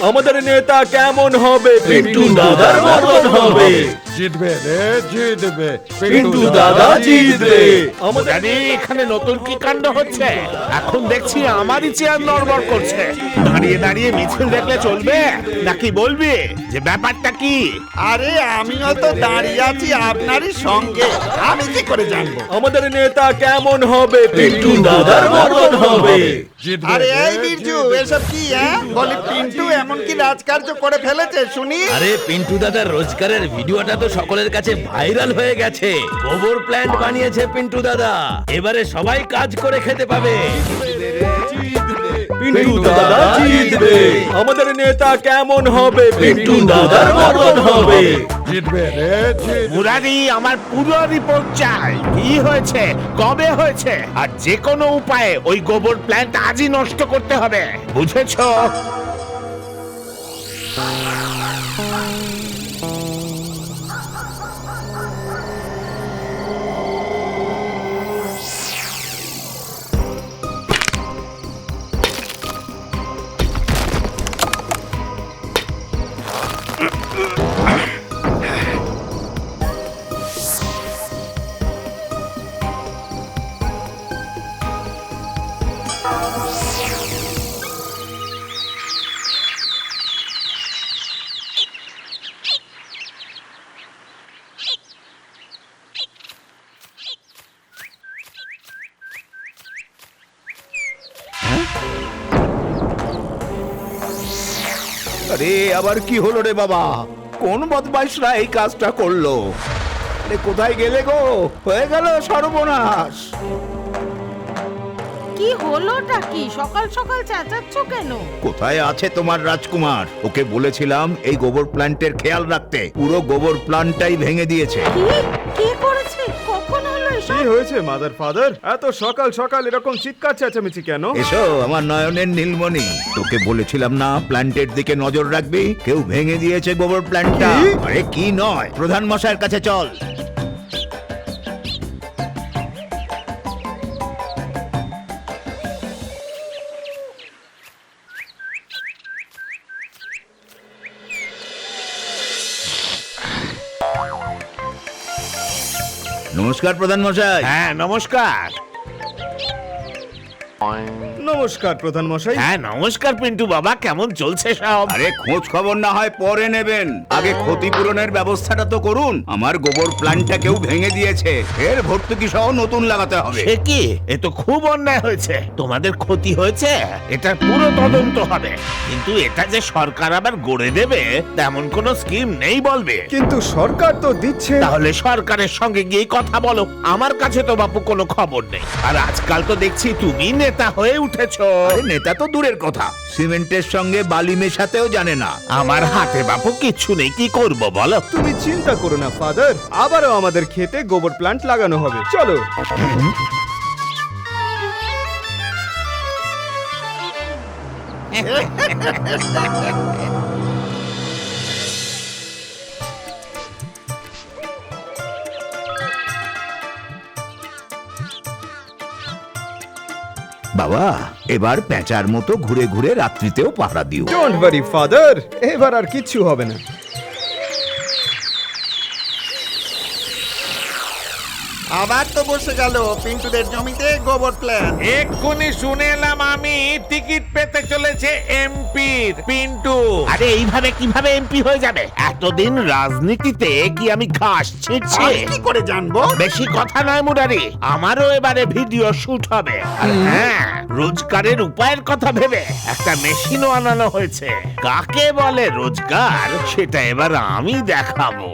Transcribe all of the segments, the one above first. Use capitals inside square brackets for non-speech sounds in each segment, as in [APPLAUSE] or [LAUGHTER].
আমাদের নেতা কেমন হবে? পিন্টু দাদার মতন হবে। জিতবে রে জিতবে। পিন্টু দাদা জিতবে। আমাদের এখানে নতুন কি কাণ্ড হচ্ছে। এখন দেখছি আমারই চেয়ার নড়বড় করছে। দাঁড়িয়ে দাঁড়িয়ে মিছিল দেখলে চলবে? নাকি বলবি যে ব্যাপারটা কি? আরে আমিও তো দাঁড়িয়ে আছি আপনারই সঙ্গে। আমি কি করে জানব? আমাদের নেতা কেমন হবে? পিন্টু দাদার মতন হবে। আরে এই বিরজু এসব কি হ্যাঁ বলি পিন্টু এমন কি রাজকার্য করে ফেলেছে? শুনি। আরে পিন্টু দাদার রোজগারের ভিডিওটা তো সকলের কাছে ভাইরাল হয়ে গেছে। গোবর প্ল্যান্ট বানিয়েছে পিন্টু দাদা। এবারে সবাই কাজ করে খেতে পাবে। পিন্টু দাদা জিতবে। আমাদের নেতা কেমন হবে? পিন্টু দাদার মতন হবে। জিতবে রে মুরারি আমার পুরো রিপোর্ট চাই। কি হয়েছে? কবে হয়েছে? আর যে কোনো উপায়ে ওই গোবর প্ল্যান্ট আজই নষ্ট করতে হবে। বুঝেছ? আরে আবার কি হলো রে বাবা? কোন বদমাইশরা এই কাজটা করল? আরে কোথায় গেলে গো? হয়ে গেল সর্বনাশ। কি হলোটা কি? সকাল সকাল চেঁচাচ্ছ কেন? কোথায় আছে তোমার রাজকুমার? ওকে বলেছিলাম এই গোবর প্ল্যান্টের খেয়াল রাখতে। পুরো গোবর প্ল্যান্টটাই ভেঙে দিয়েছে। কি কি হয়েছে মাদার ফাদার এত সকাল সকাল এরকম চিৎকার চেঁচামেচি কেন? এসো আমার নয়নের নীলমণি। তোকে বলেছিলাম না প্ল্যান্টের দিকে নজর রাখবি? কেউ ভেঙে দিয়েছে গোবর প্ল্যান্টটা? আরে কি নয় প্রধান মশাইয়ের কাছে চল। নমস্কার প্রধান মশাই। হ্যাঁ নমস্কার। নমস্কার প্রধান মশাই। হ্যাঁ নমস্কার পিন্টু বাবা কেমন চলছে সব? আরে খোঁজ খবর না হয় পরে নেবেন। আগে ক্ষতিপূরণের ব্যবস্থাটা তো করুন। আমার গোবর প্ল্যান্টটা কেউ ভেঙে দিয়েছে। এর ভর্তুকি সহ নতুন লাগাতে হবে। সে কি? এ তো খুব অন্যায় হয়েছে। তোমাদের ক্ষতি হয়েছে? এটার পুরো তদন্ত হবে। কিন্তু এটা যে সরকার আবার গড়ে দেবে তেমন কোনো স্কিম নেই বলবে। কিন্তু সরকার তো দিচ্ছে। তাহলে সরকারের সঙ্গে গিয়ে কথা বলো। আমার কাছে তো বাপু কোনো খবর নেই। আর আজকাল তো দেখছি তুমি নেতা হয়ে উঠেছো। আরে নেতা তো দূরের কথা। সিমেন্টের সঙ্গে বালি মেশাতেও জানে না। আমার হাতে বাপু কিছু নেই কি করব বলো? তুমি চিন্তা করো না ফাদার। আবারও আমাদের খেতে গোবর প্লান্ট লাগানো হবে। চলো। [LAUGHS] বাবা, এবার প্যাঁচার মতো ঘুরে ঘুরে রাত্রিতেও পাহারা দিও। ডোন্ট ওয়ারি ফাদার এবার আর কিচ্ছু হবে না। আবার তো বসে গেল পিন্টুদের জমিতে গোবর প্ল্যান এক্ষুনি শুনে এলাম আমি টিকিট পেতে চলেছে এমপির পিন্টু। আরে এইভাবে কীভাবে এমপি হয়ে যাবে? এতদিন রাজনীতিতে কি আমি ঘাস ছিটছি আমি কি করে জানব? বেশি কথা নয় মুরারি। আমারও এবারে ভিডিও শুট হবে। আর হ্যাঁ রোজগারের উপায়ের কথা ভেবে একটা মেশিনও আনানো হয়েছে। কাকে বলে রোজগার সেটা এবার আমি দেখাবো।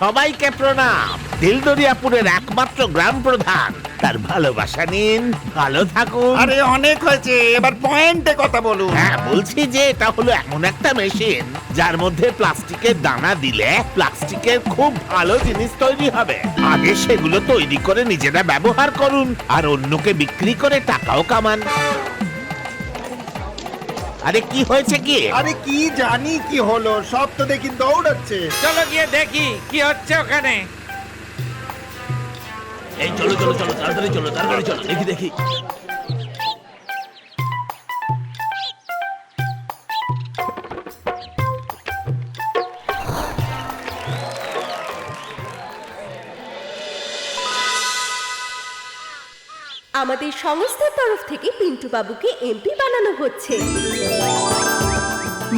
সবাইকে প্রণাম। দিলদরিয়াপুরের একমাত্র গ্রাম প্রধান। তার ভালোবাসা নিন ভালো থাকুন। আরে অনেক হয়েছে। এবার পয়েন্টে কথা বলুন। হ্যাঁ বলছি যে এটা হলো এমন একটা মেশিন যার মধ্যে প্লাস্টিকের দানা দিলে প্লাস্টিকের খুব ভালো জিনিস তৈরি হবে। আগে সেগুলো তৈরি করে নিজেরা ব্যবহার করুন আর অন্যকে বিক্রি করে টাকাও কামান। আরে কি হয়েছে কি? আরে কি জানি কি হলো সব তো দেখি দৌড়াচ্ছে। চলো গিয়ে দেখি কি হচ্ছে ওখানে। এই চলো চলো চলো তাড়াতাড়ি চলো তাড়াতাড়ি চলো দেখি দেখি। আমাদের সংস্থার তরফ থেকে পিন্টু বাবুকে এমপি বানানো হচ্ছে।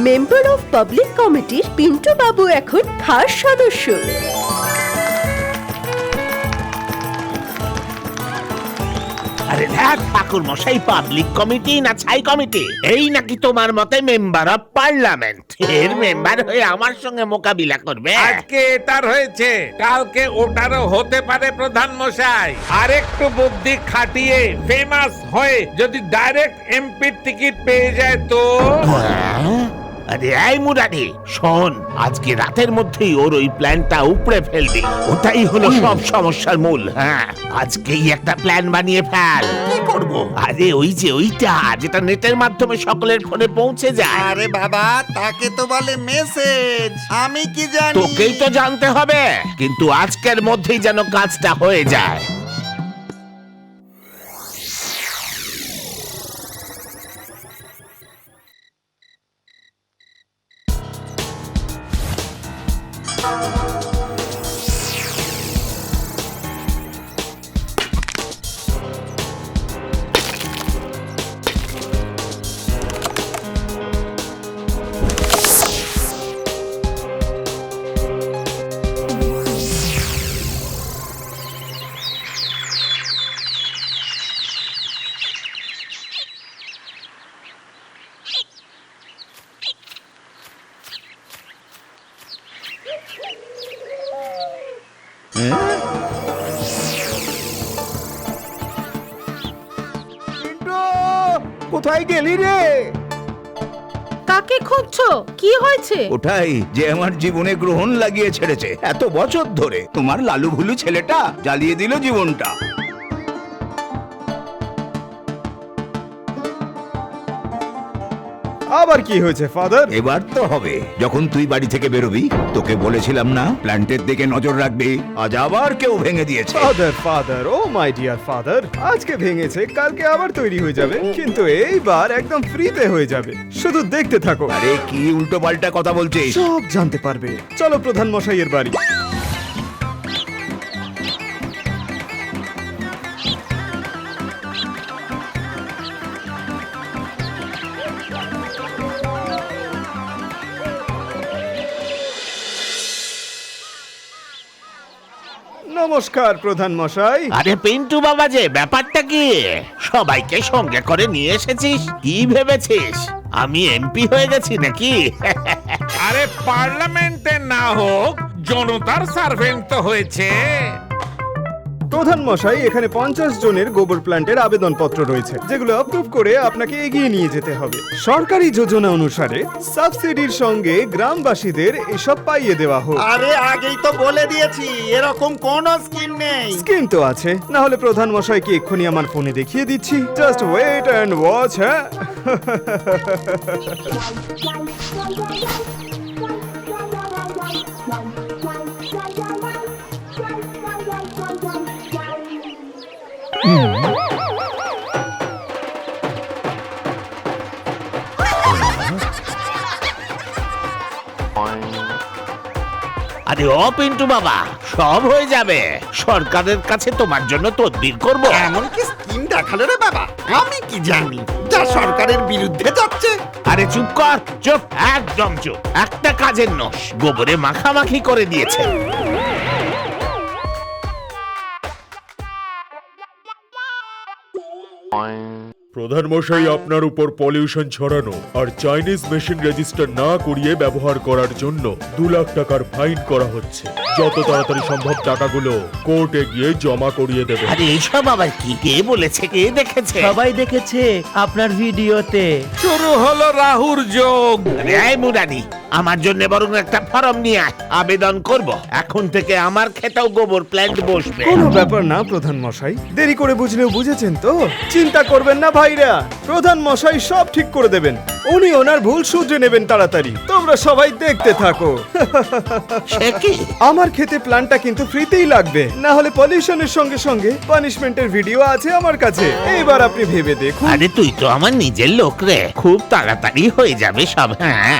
মেম্বার অফ পাবলিক কমিটির পিন্টু বাবু এখন খাস সদস্য। আরে দেখ ঠাকুর মশাই পাবলিক কমিটি না ছাই কমিটি এই নাকি তোমার মতে মেম্বার অফ পার্লামেন্ট এর মেম্বার হয়ে আমার সঙ্গে মোকাবিলা করবে? আজকে এটার হয়েছে কালকে ওটারও হতে পারে প্রধান মশাই। আর একটু বুদ্ধি খাটিয়ে ফেমাস হয়ে যদি ডাইরেক্ট এমপির টিকিট পেয়ে যায় তো? হ্যাঁ? আরে এই মুরারি শোন আজকে রাতের মধ্যেই ওর ওই প্ল্যানটা উপড়ে ফেলবি। ওটাই হলো সব সমস্যার মূল হ্যাঁ? আজকেই একটা প্ল্যান বানিয়ে ফেল। কি করব? আরে ওই যে ওইটা যেটা নেটের মাধ্যমে সকলের ফোনে পৌঁছে যায়। আরে বাবা তাকে তো বলে মেসেজ। আমি কি জানি? তোকেই তো জানতে হবে কিন্তু আজকের মধ্যেই যেন কাজটা হয়ে যায়। কোথায় গেলি রে? কাকে খুঁজছো? কি হয়েছে? ওটাই যে আমার জীবনে গ্রহণ লাগিয়ে ছেড়েছে। এত বছর ধরে তোমার লালু ভুলু ছেলেটা জ্বালিয়ে দিল জীবনটা। আবার কি হয়েছে ফাদার? এবার তো হবে। যখন তুই বাড়ি থেকে বেরোবি তোকে বলেছিলাম না প্ল্যান্টের দিকে নজর রাখবি। আজ আবার কেউ ভেঙে দিয়েছে। Father father oh my dear father আজকে ভেঙেছে কালকে আবার তৈরি হয়ে যাবে কিন্তু এইবার একদম ফ্রিতে হয়ে যাবে। শুধু দেখতে থাকো। আরে কি উল্টো পাল্টা কথা বলছিস? সব জানতে পারবে। চলো প্রধান মশাইয়ের বাড়ি। নমস্কার প্রধান মশাই। আরে পিন্টু বাবা যে ব্যাপারটা কি? সবাইকে সঙ্গে করে নিয়ে এসেছিস কি ভেবেছিস? আমি এমপি হয়ে গেছি নাকি? আরে পার্লামেন্টে না হোক জনতার সার্ভেন্ট তো হয়েছে। প্রধান মশাই এখানে পঞ্চাশ জনের গোবর প্ল্যান্টের আবেদনপত্র রয়েছে যেগুলো অ্যাপ্রুভ করে আপনাকে এগিয়ে নিয়ে যেতে হবে। সরকারি যোজনা অনুসারে সাবসিডির সঙ্গে গ্রামবাসীদের এসব পাইয়ে দেওয়া হোক। আরে আগেই তো বলে দিয়েছি এরকম কোন স্কিম নেই। স্কিম তো আছে। না হলে প্রধান মশাইকে এক্ষুনি আমার ফোনে দেখিয়ে দিচ্ছি। জাস্ট ওয়েট অ্যান্ড ওয়াচ হ্যাঁ? [LAUGHS] আরে ও পিন্টু বাবা সব হয়ে যাবে। সরকারের কাছে তোমার জন্য তদবির করব। এমন কি স্কিম দেখাল রে বাবা আমি কি জানি যা সরকারের বিরুদ্ধে যাচ্ছে। আরে চুপ কর চুপ একদম চুপ। একটা কাজের নস গোবরে মাখামাখি করে দিয়েছে। প্রধান মশাই আপনার উপর পলিউশন ছড়ানো আর চাইনিজ মেশিন রেজিস্টার না করিয়ে ব্যবহার করার জন্য দু লাখ টাকার ফাইন করা হচ্ছে। যত তাড়াতাড়ি সম্ভব টাকাগুলো কোর্টে গিয়ে জমা করিয়ে দেবে। আরে এইসব আবার কি? কে বলেছে? কে দেখেছে? সবাই দেখেছে আপনার ভিডিওতে। শুরু হলো রাহুর যোগ। আরে এই মুরারি। আমার জন্য বরং একটা ফর্ম নিয়ে আয় আবেদন করব। এখন থেকে আমার খেতেও গোবর প্ল্যান্ট বসবে। কোনো ব্যাপার না প্রধান মশাই। দেরি করে বুঝলেও বুঝেছেন তো? চিন্তা করবেন না ভাইরা প্রধান মশাই সব ঠিক করে দেবেন। উনি ওনার ভুল শুধরে নেবেন তাড়াতাড়ি। তোমরা সবাই দেখতে থাকো। সে কি? আমার খেতে প্ল্যানটা কিন্তু ফ্রিতেই লাগবে। না হলে পলিউশনের সঙ্গে সঙ্গে পানিশমেন্টের ভিডিও আছে আমার কাছে। এইবার আপনি ভেবে দেখুন। আরে তুই তো আমার নিজের লোক রে। খুব তাড়াতাড়ি হয়ে যাবে সব হ্যাঁ।